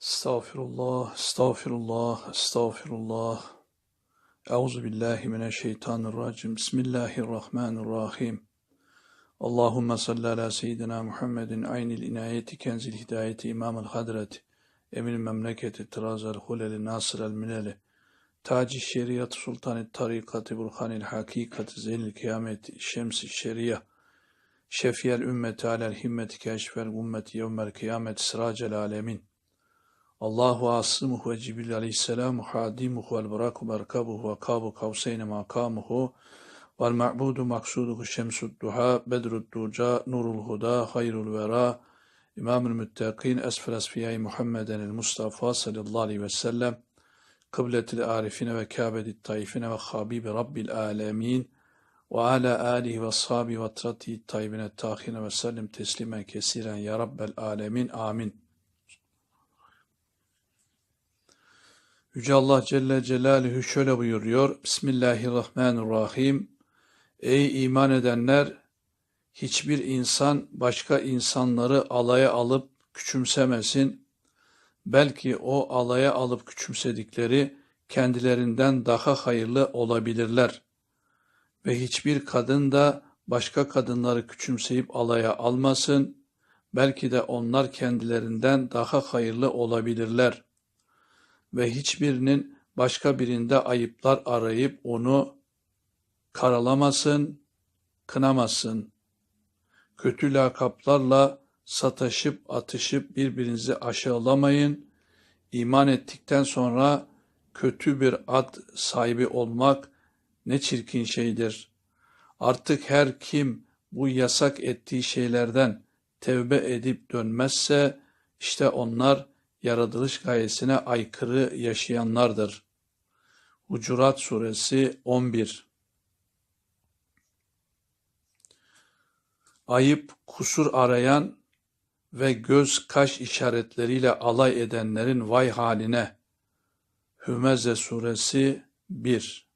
Estağfirullah, estağfirullah, estağfirullah. Euzu billahi mineşşeytanirracim. Bismillahirrahmanirrahim. Allahumme salli ala seyyidina Muhammedin aynil inayeti kenzil hidayeti imamul hadreti emil memleketi tırazel huleli nasırel mineli taci şeriat sultanı tarikatı burhanil hakikati zeynil kıyameti şemsi şeria şefiyel ümmeti alel himmeti keşfel ümmeti yevmel kıyameti sıracel alemin Allahu asımuhu ve Cibril aleyhisselamu hadimuhu vel bıraku merkabuhu ve kabu kavseyni makamuhu vel ma'budu maksuduhu şemsud duha bedrud duca nurul huda hayrul vera İmamül müttakin esfel esfiyai Muhammeden el Mustafa sallallahu aleyhi ve sellem kıbletil arifine ve kâbedit taifine ve habibi rabbil alemin ve ala alihi ve ashabi ve trati tayyibine tahine ve sellim teslimen kesiren ya rabbel alemin amin. Yüce Allah Celle Celaluhu şöyle buyuruyor. Bismillahirrahmanirrahim. Ey iman edenler! Hiçbir insan başka insanları alaya alıp küçümsemesin. Belki o alaya alıp küçümsedikleri kendilerinden daha hayırlı olabilirler. Ve hiçbir kadın da başka kadınları küçümseyip alaya almasın. Belki de onlar kendilerinden daha hayırlı olabilirler.'' Ve hiçbirinin başka birinde ayıplar arayıp onu karalamasın, kınamasın. Kötü lakaplarla sataşıp atışıp birbirinizi aşağılamayın. İman ettikten sonra kötü bir ad sahibi olmak ne çirkin şeydir. Artık her kim bu yasak ettiği şeylerden tevbe edip dönmezse işte onlar yaratılış gayesine aykırı yaşayanlardır. Hucurat Suresi 11 Ayıp, kusur arayan ve göz kaş işaretleriyle alay edenlerin vay haline. Hümeze Suresi 1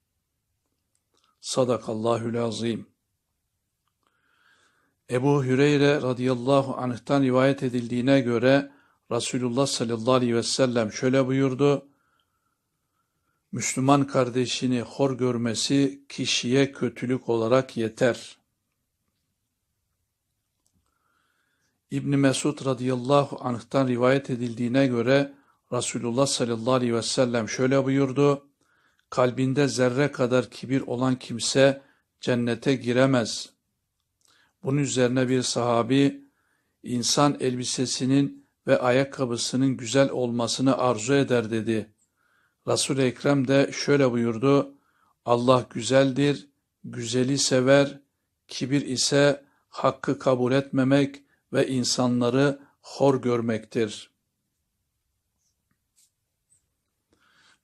Sadakallahül Azim Ebu Hüreyre radıyallahu anh'tan rivayet edildiğine göre Resulullah sallallahu aleyhi ve sellem şöyle buyurdu. Müslüman kardeşini hor görmesi kişiye kötülük olarak yeter. İbn Mesud radıyallahu anh'tan rivayet edildiğine göre Resulullah sallallahu aleyhi ve sellem şöyle buyurdu. Kalbinde zerre kadar kibir olan kimse cennete giremez. Bunun üzerine bir sahabi insan elbisesinin ve ayakkabısının güzel olmasını arzu eder dedi. Resul-i Ekrem de şöyle buyurdu. Allah güzeldir, güzeli sever, kibir ise hakkı kabul etmemek ve insanları hor görmektir.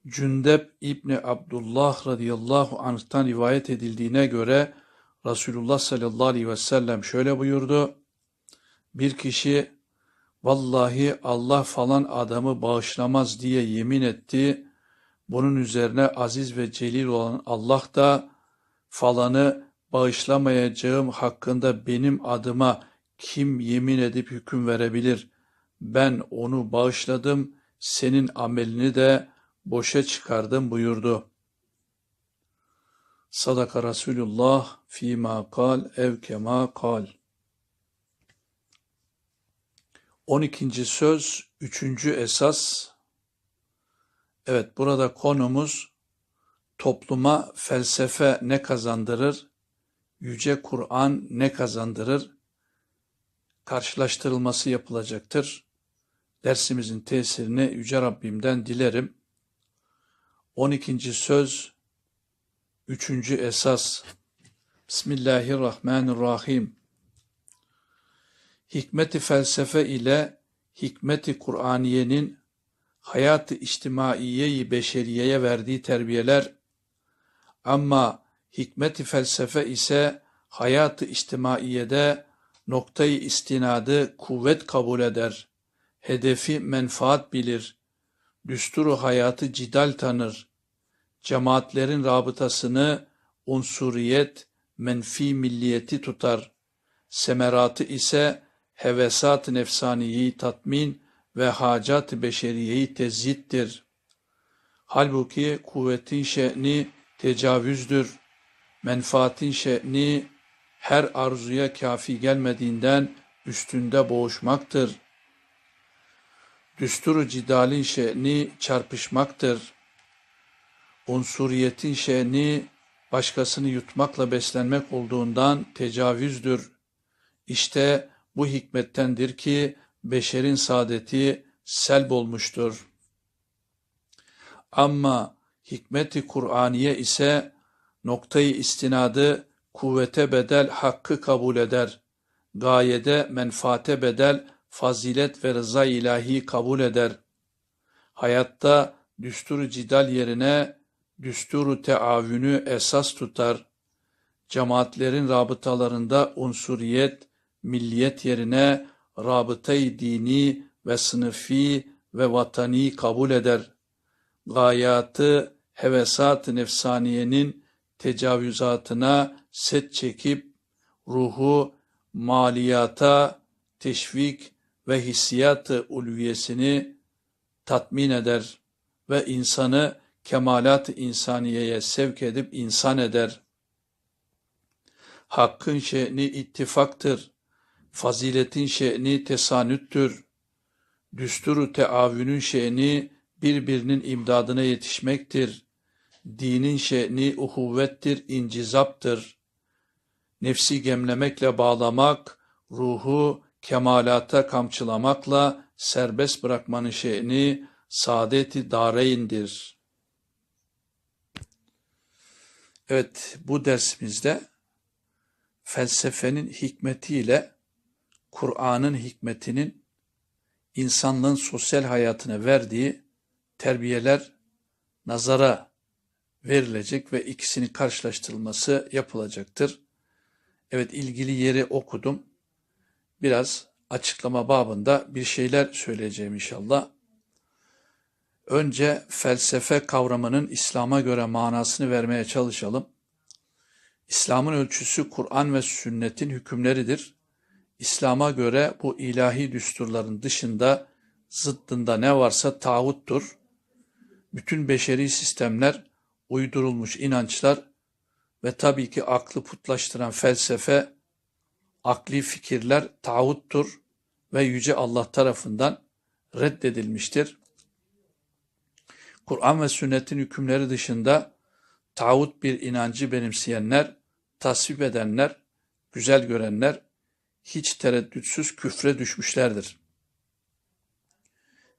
Cündep İbni Abdullah radıyallahu anh'tan rivayet edildiğine göre Resulullah sallallahu aleyhi ve sellem şöyle buyurdu. Bir kişi vallahi Allah falan adamı bağışlamaz diye yemin etti. Bunun üzerine aziz ve celil olan Allah da falanı bağışlamayacağım hakkında benim adıma kim yemin edip hüküm verebilir? Ben onu bağışladım, senin amelini de boşa çıkardım buyurdu. Sadaka Resulullah fîmâ kal ev kemâ kal. 12. söz, 3. esas. Evet, burada konumuz topluma felsefe ne kazandırır? Yüce Kur'an ne kazandırır? Karşılaştırılması yapılacaktır. Dersimizin tesirini Yüce Rabbimden dilerim. 12. söz, 3. esas. Bismillahirrahmanirrahim hikmeti felsefe ile hikmeti Kur'aniyenin hayatı içtimaiyeyi beşeriyeye verdiği terbiyeler. Ama hikmeti felsefe ise hayatı içtimaiyede noktayı istinadı kuvvet kabul eder, hedefi menfaat bilir, düsturu hayatı cidal tanır, cemaatlerin rabıtasını unsuriyet, menfi milliyeti tutar, semeratı ise hevesat nefsaniyi tatmin ve hacat-ı beşeriyeyi tezyittir. Halbuki kuvvetin şe'ni tecavüzdür. Menfaatin şe'ni her arzuya kafi gelmediğinden üstünde boğuşmaktır. Düsturu cidalin şe'ni çarpışmaktır. Unsuriyetin şe'ni başkasını yutmakla beslenmek olduğundan tecavüzdür. İşte bu hikmettendir ki beşerin saadeti selb olmuştur. Ama hikmeti Kur'aniye ise noktayı istinadı kuvvete bedel hakkı kabul eder. Gayede menfaate bedel fazilet ve rıza ilahi kabul eder. Hayatta düsturu cidal yerine düsturu teavünü esas tutar. Cemaatlerin rabıtalarında unsuriyet, milliyet yerine rabıtayı dini ve sınıfi ve vatani kabul eder. Gayatı hevesat-ı nefsaniyenin tecavüzatına set çekip ruhu maliyata teşvik ve hissiyat-ı ulviyesini tatmin eder ve insanı kemalat-ı insaniyeye sevk edip insan eder. Hakkın şe'ni ittifaktır, faziletin şe'ni tesanüttür, düsturu teavünün şe'ni birbirinin imdadına yetişmektir, dinin şe'ni uhuvvettir, incizaptır. Nefsi gemlemekle bağlamak, ruhu kemalata kamçılamakla serbest bırakmanın şe'ni saadeti dareyindir.'' Evet, bu dersimizde felsefenin hikmetiyle Kur'an'ın hikmetinin insanlığın sosyal hayatına verdiği terbiyeler nazara verilecek ve ikisinin karşılaştırılması yapılacaktır. Evet ilgili yeri okudum. Biraz açıklama babında bir şeyler söyleyeceğim inşallah. Önce felsefe kavramının İslam'a göre manasını vermeye çalışalım. İslam'ın ölçüsü Kur'an ve sünnetin hükümleridir. İslam'a göre bu ilahi düsturların dışında zıttında ne varsa tağuttur. Bütün beşeri sistemler, uydurulmuş inançlar ve tabii ki aklı putlaştıran felsefe, akli fikirler tağuttur ve Yüce Allah tarafından reddedilmiştir. Kur'an ve sünnetin hükümleri dışında tağut bir inancı benimseyenler, tasvip edenler, güzel görenler hiç tereddütsüz küfre düşmüşlerdir.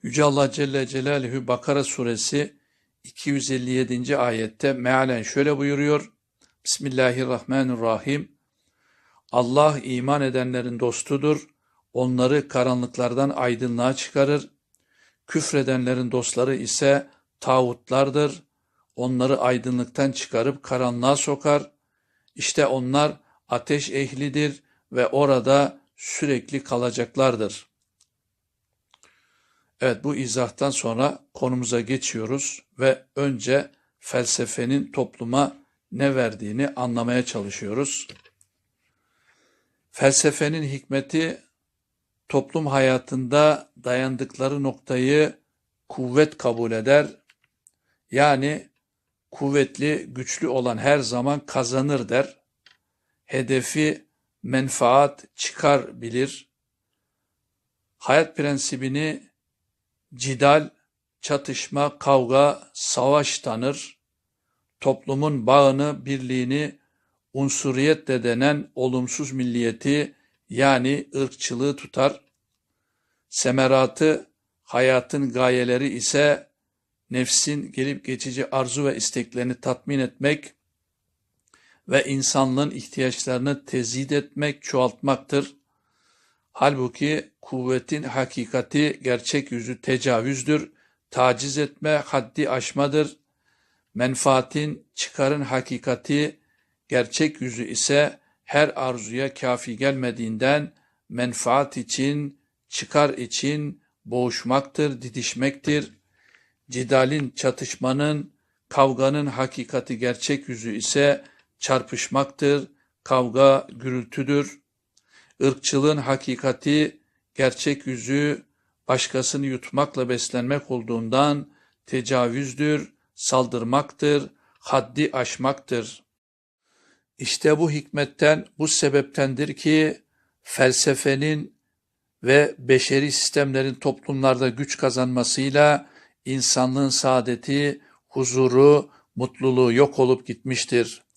Yüce Allah Celle Celaluhu Bakara suresi 257. ayette mealen şöyle buyuruyor. Bismillahirrahmanirrahim. Allah iman edenlerin dostudur. Onları karanlıklardan aydınlığa çıkarır. Küfredenlerin dostları ise tağutlardır. Onları aydınlıktan çıkarıp karanlığa sokar. İşte onlar ateş ehlidir ve orada sürekli kalacaklardır. Evet bu izahtan sonra konumuza geçiyoruz ve önce felsefenin topluma ne verdiğini anlamaya çalışıyoruz. Felsefenin hikmeti toplum hayatında dayandıkları noktayı kuvvet kabul eder yani kuvvetli, güçlü olan her zaman kazanır der. Hedefi menfaat çıkar bilir. Hayat prensibini cidal, çatışma, kavga, savaş tanır. Toplumun bağını, birliğini, unsuriyet de denen olumsuz milliyeti yani ırkçılığı tutar. Semeratı, hayatın gayeleri ise nefsin gelip geçici arzu ve isteklerini tatmin etmek ve insanlığın ihtiyaçlarını tezid etmek, çoğaltmaktır. Halbuki kuvvetin hakikati gerçek yüzü tecavüzdür, taciz etme haddi aşmadır. Menfaatin, çıkarın hakikati gerçek yüzü ise her arzuya kafi gelmediğinden menfaat için, çıkar için boğuşmaktır, didişmektir cidalin, çatışmanın, kavganın hakikati gerçek yüzü ise çarpışmaktır, kavga gürültüdür. Irkçılığın hakikati gerçek yüzü başkasını yutmakla beslenmek olduğundan tecavüzdür, saldırmaktır, haddi aşmaktır. İşte bu hikmetten, bu sebeptendir ki felsefenin ve beşeri sistemlerin toplumlarda güç kazanmasıyla insanlığın saadeti, huzuru, mutluluğu yok olup gitmiştir.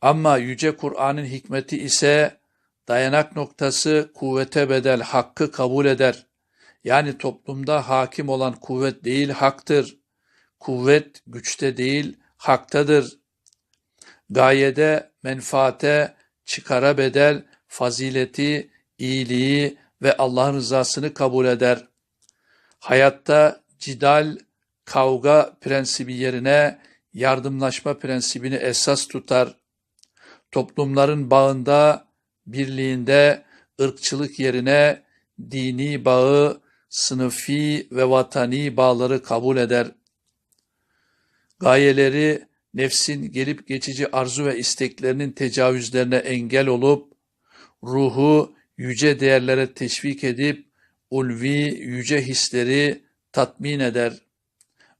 Ama Yüce Kur'an'ın hikmeti ise dayanak noktası kuvvete bedel hakkı kabul eder. Yani toplumda hakim olan kuvvet değil haktır. Kuvvet güçte değil haktadır. Gayede, menfaate, çıkara bedel, fazileti, iyiliği ve Allah'ın rızasını kabul eder. Hayatta cidal, kavga prensibi yerine yardımlaşma prensibini esas tutar. Toplumların bağında, birliğinde ırkçılık yerine dini bağı, sınıfi ve vatani bağları kabul eder. Gayeleri nefsin gelip geçici arzu ve isteklerinin tecavüzlerine engel olup ruhu yüce değerlere teşvik edip ulvi yüce hisleri tatmin eder.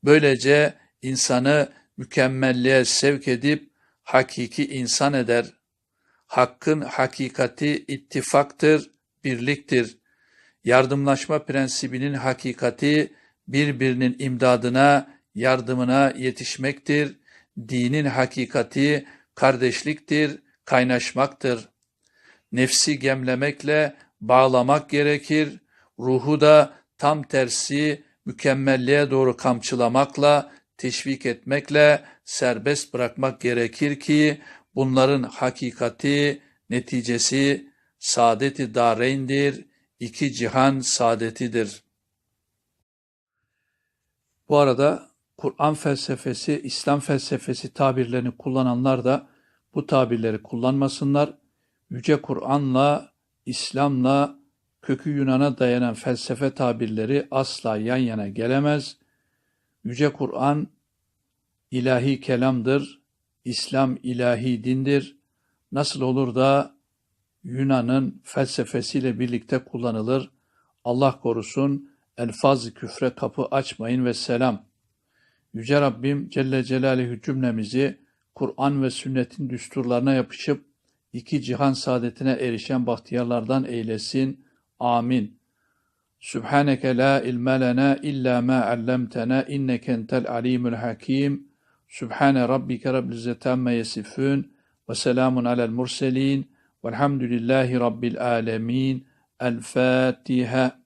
Böylece insanı mükemmelliğe sevk edip hakiki insan eder. Hakkın hakikati ittifaktır, birliktir. Yardımlaşma prensibinin hakikati birbirinin imdadına, yardımına yetişmektir. Dinin hakikati kardeşliktir, kaynaşmaktır. Nefsi gemlemekle bağlamak gerekir. Ruhu da tam tersi mükemmelliğe doğru kamçılamakla, teşvik etmekle serbest bırakmak gerekir ki bunların hakikati, neticesi saadeti dareyndir, iki cihan saadetidir. Bu arada Kur'an felsefesi, İslam felsefesi tabirlerini kullananlar da bu tabirleri kullanmasınlar. Yüce Kur'an'la, İslam'la, kökü Yunan'a dayanan felsefe tabirleri asla yan yana gelemez. Yüce Kur'an ilahi kelamdır, İslam ilahi dindir. Nasıl olur da Yunan'ın felsefesiyle birlikte kullanılır? Allah korusun, elfaz küfre kapı açmayın ve selam. Yüce Rabbim Celle Celaluhu cümlemizi Kur'an ve sünnetin düsturlarına yapışıp iki cihan saadetine erişen bahtiyarlardan eylesin. Amin. Sübhaneke la ilme lena illa ma allamtena inneke entel alimul hakim. Sübhane rabbike rabbil izzeti amma yasifun ve selamun alel murselin velhamdülillahi rabbil alemin. El Fatiha.